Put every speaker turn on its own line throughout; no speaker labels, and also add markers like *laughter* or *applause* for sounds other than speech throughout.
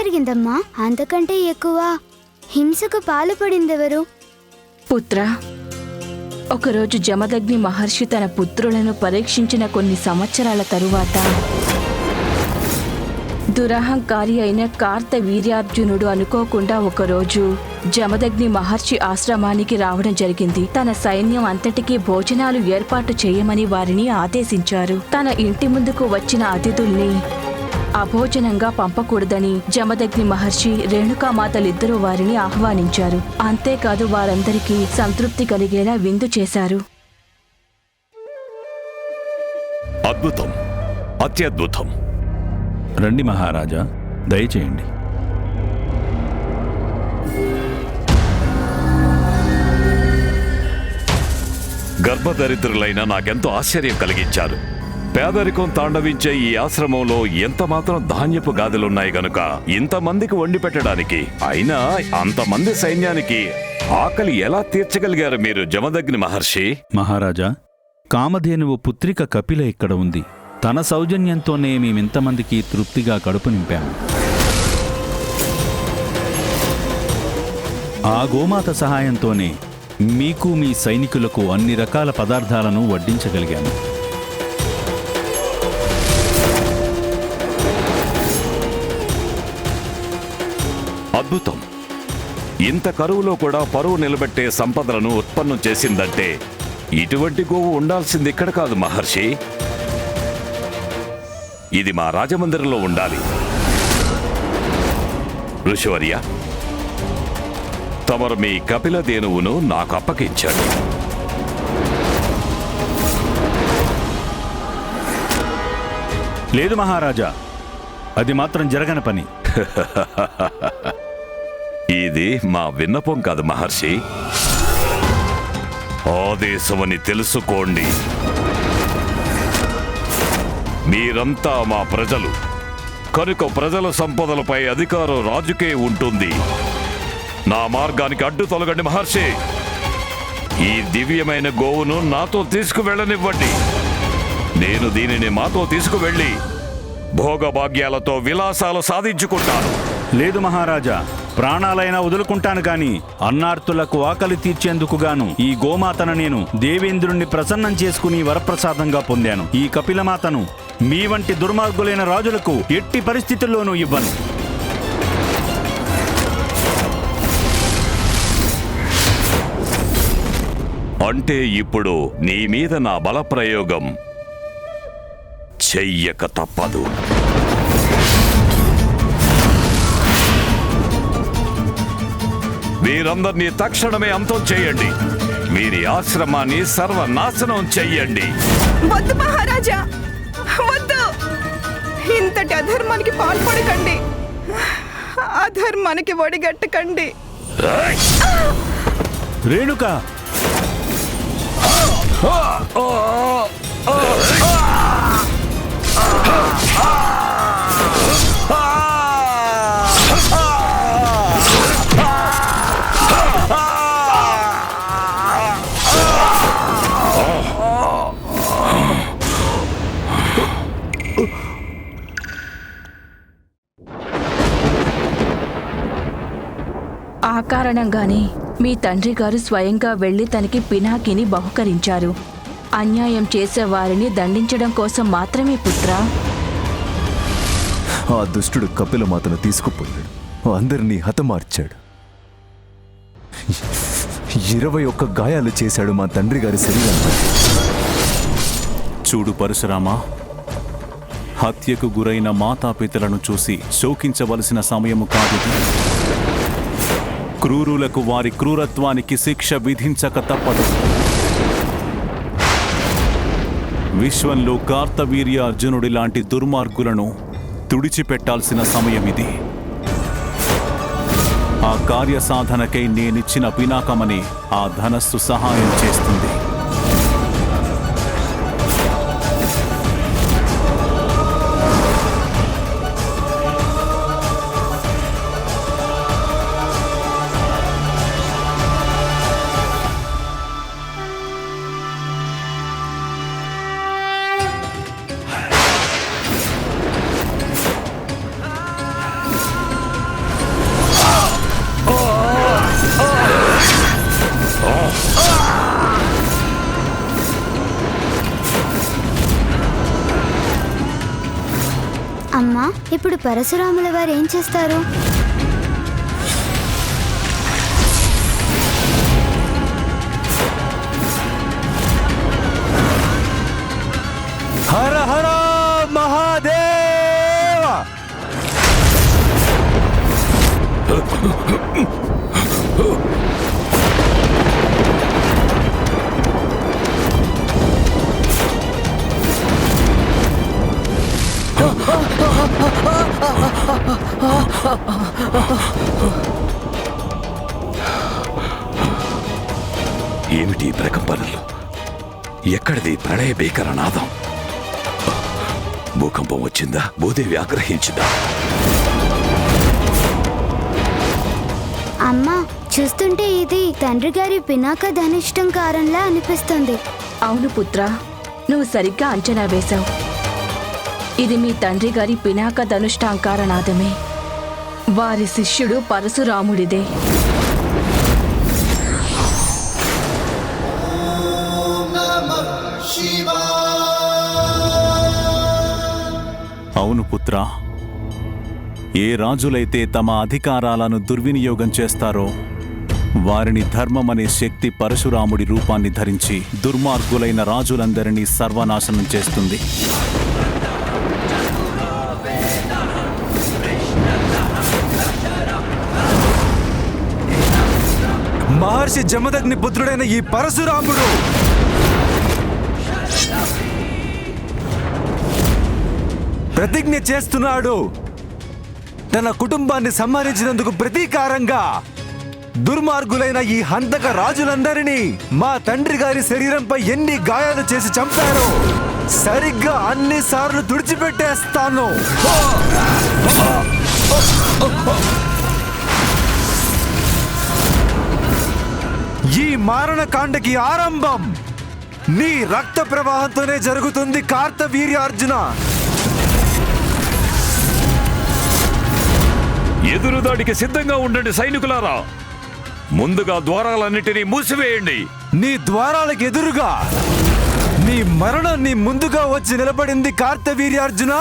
జరిగిందమ్మా? అంతకంటే ఎక్కువ హింసకు పాల్పడిందెవరు?
పుత్ర ఒకరోజు జమదగ్ని మహర్షి తన పుత్రులను పరీక్షించిన కొన్ని సంవత్సరాల తరువాత దురహంకారి అయిన కార్త వీర్యార్జునుడు అనుకోకుండా ఒకరోజు జమదగ్ని మహర్షి ఆశ్రమానికి రావడం జరిగింది. తన సైన్యం అంతటికీ భోజనాలు ఏర్పాటు చేయమని వారిని ఆదేశించారు. తన ఇంటి ముందుకు వచ్చిన అతిథుల్ని అభోజనంగా పంపకూడదని జమదగ్ని మహర్షి రేణుకామాతలిద్దరూ వారిని ఆహ్వానించారు. అంతేకాదు వారందరికీ సంతృప్తి కలిగేలా విందు చేశారు.
అద్భుతం. అత్యద్భుతం.
రండి మహారాజా దయచేయండి.
గర్భదరిద్రులైన నాకెంతో ఆశ్చర్యం కలిగించారు. పేదరికం తాండవించే ఈ ఆశ్రమంలో ఎంత మాత్రం ధాన్యపు గాదెలున్నాయి గనుక ఇంతమందికి వండి పెట్టడానికి అయినా అంతమంది సైన్యానికి ఆకలి ఎలా తీర్చగలిగారు మీరు జమదగ్ని మహర్షి?
మహారాజా కామధేనువు పుత్రిక కపిల ఇక్కడ ఉంది. తన సౌజన్యంతోనే మేమింతమందికి తృప్తిగా కడుపు నింపాము. ఆ గోమాత సహాయంతోనే మీకు మీ సైనికులకు అన్ని రకాల పదార్థాలను వడ్డించగలిగాను.
అద్భుతం. ఇంత కరువులో కూడా పరువు నిలబెట్టే సంపదలను ఉత్పన్నం చేసిందంటే ఇటువంటి గోవు ఉండాల్సింది ఇక్కడ కాదు మహర్షి. ఇది మా రాజమందిరంలో ఉండాలి. ఋషివర్య తమరు మీ కపిల దేనువును నాకు అప్పగించండి.
లేదు మహారాజా అది మాత్రం జరగని పని. *laughs*
ఇది మా విన్నపం కాదు మహర్షి. ఆదేశమని తెలుసుకోండి. మీరంతా మా ప్రజలు. కనుక ప్రజల సంపదలపై అధికారం రాజుకే ఉంటుంది. నా మార్గానికి అడ్డు తొలగండి మహర్షి. ఈ దివ్యమైన గోవును నాతో తీసుకువెళ్ళనివ్వండి. నేను దీనిని మాతో తీసుకువెళ్ళి భోగభాగ్యాలతో విలాసాలు సాధించుకుంటాను.
లేదు మహారాజా. ప్రాణాలైనా వదులుకుంటాను గాని అన్నార్తులకు ఆకలి తీర్చేందుకు గాను ఈ గోమాతను నేను దేవేంద్రుణ్ణి ప్రసన్నం చేసుకుని వరప్రసాదంగా పొందాను. ఈ కపిలమాతను మీ వంటి దుర్మార్గులైన రాజులకు ఎట్టి పరిస్థితుల్లోనూ ఇవ్వను.
అంటే ఇప్పుడు నీ మీద నా బలప్రయోగం చెయ్యక తప్పదు. వీరందరినీ తక్షణమే అంతం చేయండి వీరి ఆశ్రమాన్ని సర్వనాశనం చెయ్యండి
వద్దు మహారాజా వద్దు ఇంతటి అధర్మానికి పాల్పడకండి అధర్మానికి ఒడిగట్టకండి
రేణుక
ఆ కారణంగానే మీ తండ్రి గారు స్వయంగా వెళ్ళి తనకి పినాకిని బహుకరించారు. అన్యాయం చేసే వారిని దండించడం కోసం మాత్రమే పుత్రా.
ఆ దుష్టుడు కపిలమాతను తీసుకుపోయాడు. అందరినీ హతమార్చాడు. ఇరవై ఒక్క గాయాలు చేశాడు మా తండ్రి గారి శరీరంపై
చూడు పరశురామా హత్యకు గురైన మాతాపితలను చూసి శోకించవలసిన సమయము కాదిది క్రూరులకు వారి క్రూరత్వానికి శిక్ష విధించక తప్పదు. విశ్వంలో కార్తవీర్య అర్జునుడి లాంటి దుర్మార్గులను తుడిచిపెట్టాల్సిన సమయం ఇది. ఆ కార్య సాధనకై నేనిచ్చిన పినాకమని ఆ ధనస్సు సహాయం చేస్తుంది.
ఇప్పుడు పరశురాముల వారు ఏం చేస్తారు?
ఏమిటి ప్రకంపనలు? ఎక్కడిది ప్రళయ భీకర నాదం? భూకంపం వచ్చిందా? భూదేవి ఆగ్రహించిందా?
అమ్మా చూస్తుంటే ఇది తండ్రి గారి పినాక ధనిష్టం కారంలా అనిపిస్తుంది.
అవును పుత్ర నువ్వు సరిగ్గా అంచనా వేశావు. ఇది మీ తండ్రి గారి పినాక ధనుష్టాంకారనాదమే వారి శిష్యుడు పరశురాముడిదే.
అవును పుత్ర. ఏ రాజులైతే తమ అధికారాలను దుర్వినియోగం చేస్తారో వారిని ధర్మం అనే శక్తి పరశురాముడి రూపాన్ని ధరించి దుర్మార్గులైన రాజులందరినీ సర్వనాశనం చేస్తుంది.
మహర్షి జమదగ్ని పుత్రుడైన ఈ పరశురాముడు. ప్రతిజ్ఞ చేస్తున్నాడు. తన కుటుంబాన్ని సంహరించినందుకు ప్రతీకారంగా దుర్మార్గులైన ఈ హంతక రాజులందరినీ మా తండ్రి గారి శరీరంపై ఎన్ని గాయాలు చేసి చంపారో సరిగ్గా అన్ని సార్లు తుడిచిపెట్టేస్తాను. ఈ మారణకాండకి ఆరంభం. నీ రక్త ప్రవాహంతోనే జరుగుతుంది కార్తవీర్యార్జున.
ఎదురుదాడికి సిద్ధంగా ఉండండి సైనికులారా. ముందుగా ద్వారాలన్నిటినీ మూసివేయండి.
నీ ద్వారాలకు ఎదురుగా నీ మరణం నీ ముందుగా వచ్చి నిలబడింది కార్తవీర్యార్జున.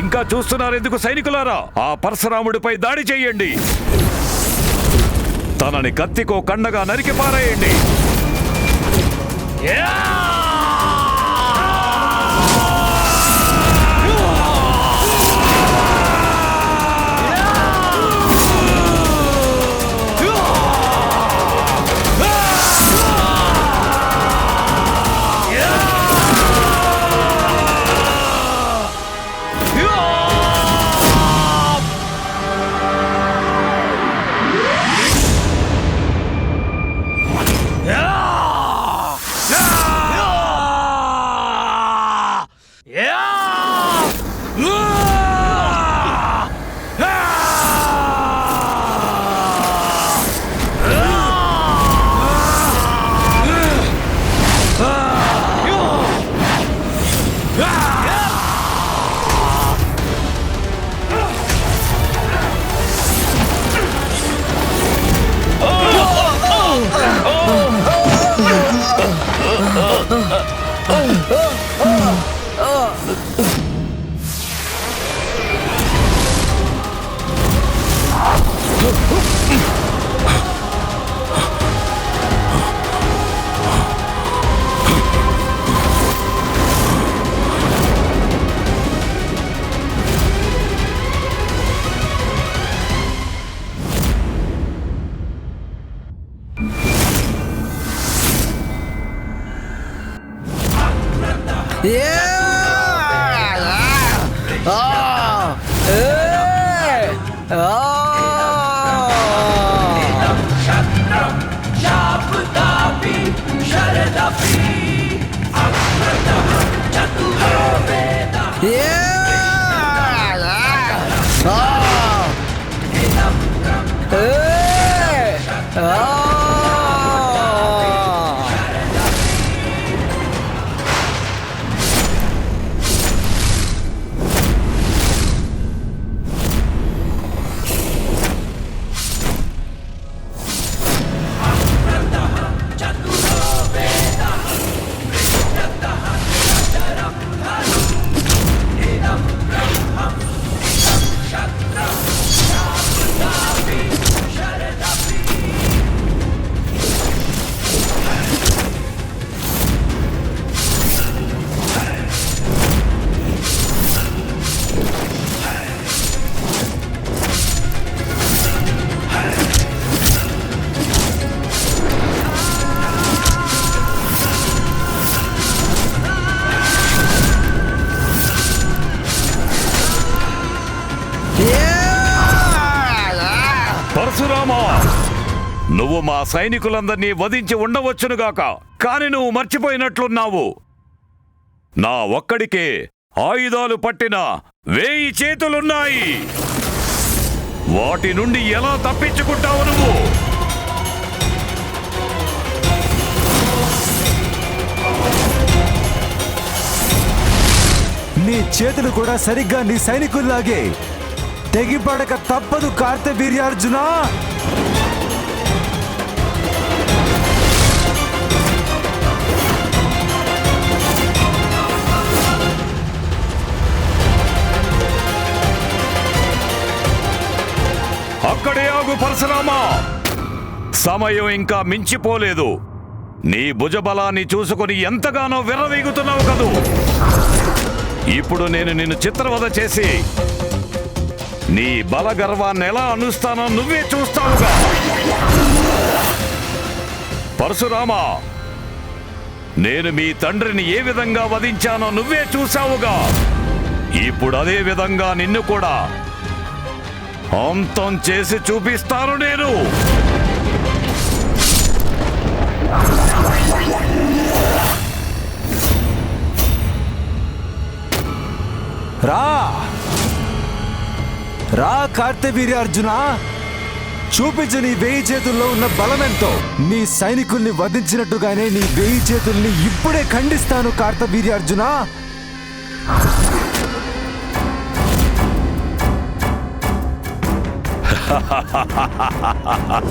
ఇంకా చూస్తున్నారు ఎందుకు సైనికులారా? ఆ పరశురాముడిపై దాడి చేయండి. తనని కత్తికో కండగా నరికి పారేయండి. పరశురామా Oh! సైనికులందరినీ వధించి ఉండవచ్చునుగాక. కాని నువ్వు మర్చిపోయినట్లున్నావు. నా ఒక్కడికే ఆయుధాలు పట్టిన వేయి చేతులున్నాయి. వాటి నుండి ఎలా తప్పించుకుంటావు నువ్వు?
నీ చేతులు కూడా సరిగ్గా నీ సైనికుల్లాగే. తెగిపడక తప్పదు కార్తవీర్యార్జునా!
అక్కడే ఆగు పరశురామా. సమయం ఇంకా మించిపోలేదు. నీ భుజబలాన్ని చూసుకుని ఎంతగానో విర్రవీగుతున్నావు కదూ. ఇప్పుడు నేను నిన్ను చిత్రవద చేసి నీ బలగర్వాన్ని ఎలా అనుస్తానో నువ్వే చూస్తావుగా. పరశురామా నేను మీ తండ్రిని ఏ విధంగా వధించానో నువ్వే చూశావుగా. ఇప్పుడు అదే విధంగా నిన్ను కూడా అంతం చేసి చూపిస్తాను నేను.
రా. రా కార్తవీర్యార్జున. చూపించు నీ వేయి చేతుల్లో ఉన్న బలమెంతో. నీ సైనికుల్ని వధించినట్టుగానే నీ వేయి చేతుల్ని ఇప్పుడే ఖండిస్తాను కార్తవీర్యార్జున. ハ
ハハハ
ハ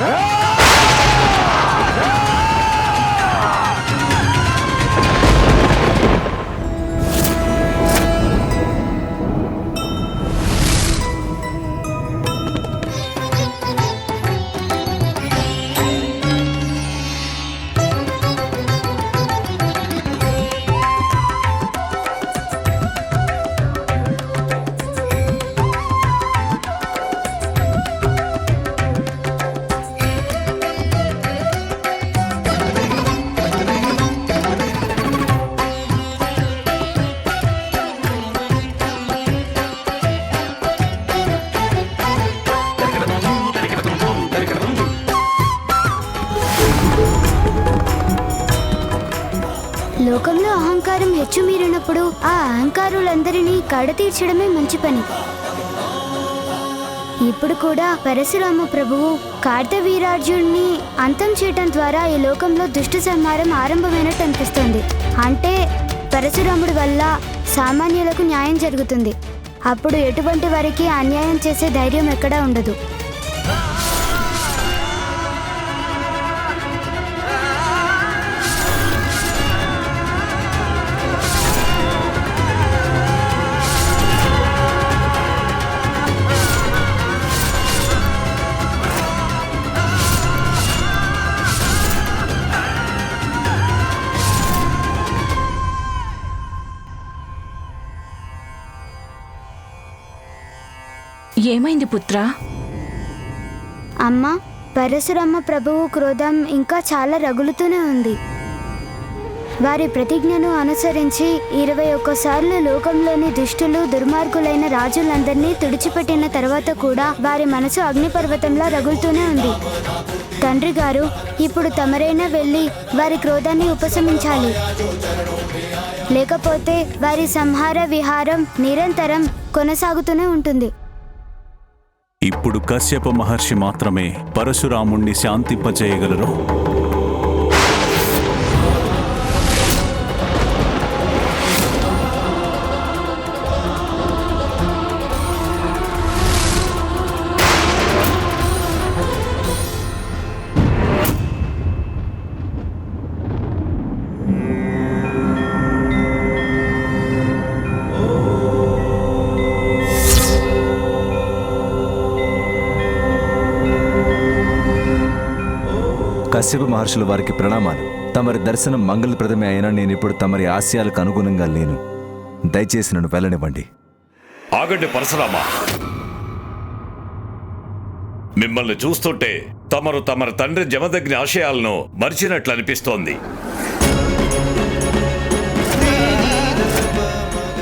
了。*laughs*
అహంకారం ఆ అహంకారులందరినీ కడతీర్చడమే మంచి పని. ఇప్పుడు కూడా పరశురామ ప్రభువు కార్తవీరార్జుడిని అంతం చేయటం ద్వారా ఈ లోకంలో దుష్ట సంహారం ఆరంభమైనట్టు అనిపిస్తుంది. అంటే పరశురాముడి వల్ల సామాన్యులకు న్యాయం జరుగుతుంది. అప్పుడు ఎటువంటి వారికి అన్యాయం చేసే ధైర్యం ఎక్కడా ఉండదు.
పుత్ర?
అమ్మ పరశురామ ప్రభువు క్రోధం ఇంకా చాలా రగులుతూనే ఉంది. వారి ప్రతిజ్ఞను అనుసరించి ఇరవై ఒక్కసార్లు లోకంలోని దుష్టులు దుర్మార్గులైన రాజులందరినీ తుడిచిపెట్టిన తర్వాత కూడా వారి మనసు అగ్నిపర్వతంలా రగులుతూనే ఉంది. తండ్రి గారు ఇప్పుడు తమరైనా వెళ్ళి వారి క్రోధాన్ని ఉపశమించాలి. లేకపోతే వారి సంహార విహారం నిరంతరం కొనసాగుతూనే ఉంటుంది.
కశ్యప మహర్షి మాత్రమే పరశురాముణ్ణి శాంతింపజేయగలరు?
కశ్యప మహర్షుల వారికి ప్రణామాలు. తమరి దర్శనం మంగళప్రదమే అయినా నేను ఇప్పుడు తమరి ఆశయాలకు అనుగుణంగా లేను. దయచేసి నన్ను వెళ్ళనివ్వండి.
ఆగండి పరశురామా. మిమ్మల్ని చూస్తుంటే తమరు తమరి తండ్రి జమదగ్ని ఆశయాలను మరిచినట్లు అనిపిస్తోంది.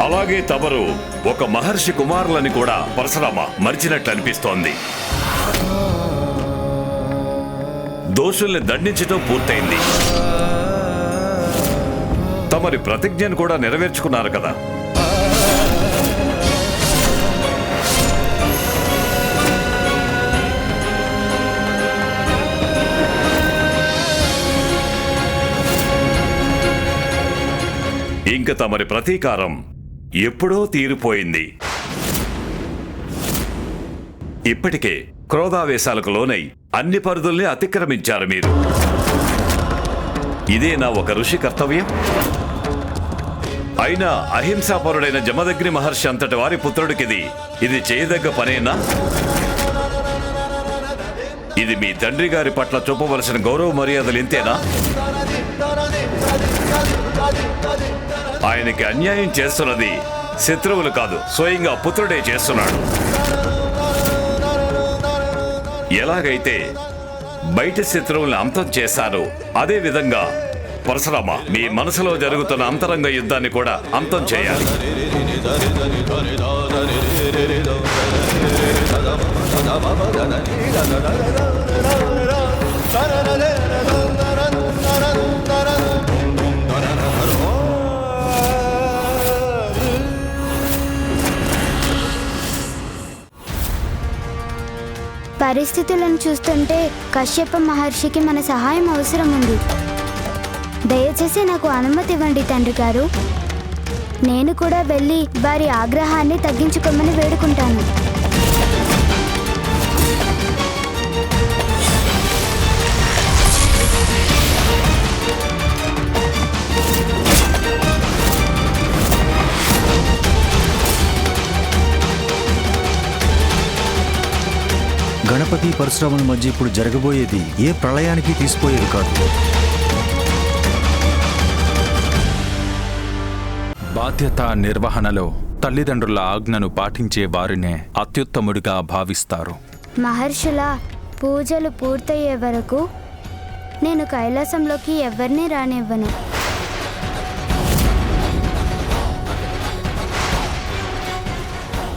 అలాగే తమరు ఒక మహర్షి కుమారులని కూడా పరశురామ మరిచినట్లు అనిపిస్తోంది. దోషుల్ని దండించటం పూర్తయింది. తమరి ప్రతిజ్ఞను కూడా నెరవేర్చుకున్నారు కదా. ఇంక తమరి ప్రతీకారం ఎప్పుడో తీరిపోయింది. ఇప్పటికే క్రోధావేశాలకు లోనై అన్ని పరిధుల్ని అతిక్రమించారు మీరు. ఇదే నా ఒక ఋషి కర్తవ్యం. అయినా అహింసాపరుడైన జమదగ్ని మహర్షి అంతటి వారి పుత్రుడికిది. ఇది చేయదగ్గ పనేనా? ఇది మీ తండ్రి గారి పట్ల చూపవలసిన గౌరవ మర్యాదలు ఇంతేనా? ఆయనకి అన్యాయం చేస్తున్నది శత్రువులు కాదు స్వయంగా పుత్రుడే చేస్తున్నాడు. ఎలాగైతే బయట శత్రువుల్ని అంతం చేశారో అదే విధంగా పరశురామ మీ మనసులో జరుగుతున్న అంతరంగ యుద్ధాన్ని కూడా అంతం చేయాలి.
పరిస్థితులను చూస్తుంటే కశ్యప మహర్షికి మన సహాయం అవసరం ఉంది. దయచేసి నాకు అనుమతి ఇవ్వండి తండ్రి గారు. నేను కూడా వెళ్ళి వారి ఆగ్రహాన్ని తగ్గించుకోమని వేడుకుంటాను.
గణపతి పరశురాముల మధ్య ఇప్పుడు జరగబోయేది ఏ ప్రళయానికి తీసిపోయేది కాదు.
బాధ్యత నిర్వహణలో తల్లిదండ్రుల ఆజ్ఞను పాటించే వారినే అత్యుత్తముడిగా భావిస్తారు.
మహర్షుల పూజలు పూర్తయ్యే వరకు నేను కైలాసంలోకి ఎవరిని రానివ్వను.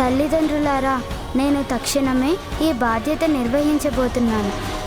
తల్లిదండ్రులారా నేను తక్షణమే ఈ బాధ్యత నిర్వహించబోతున్నాను.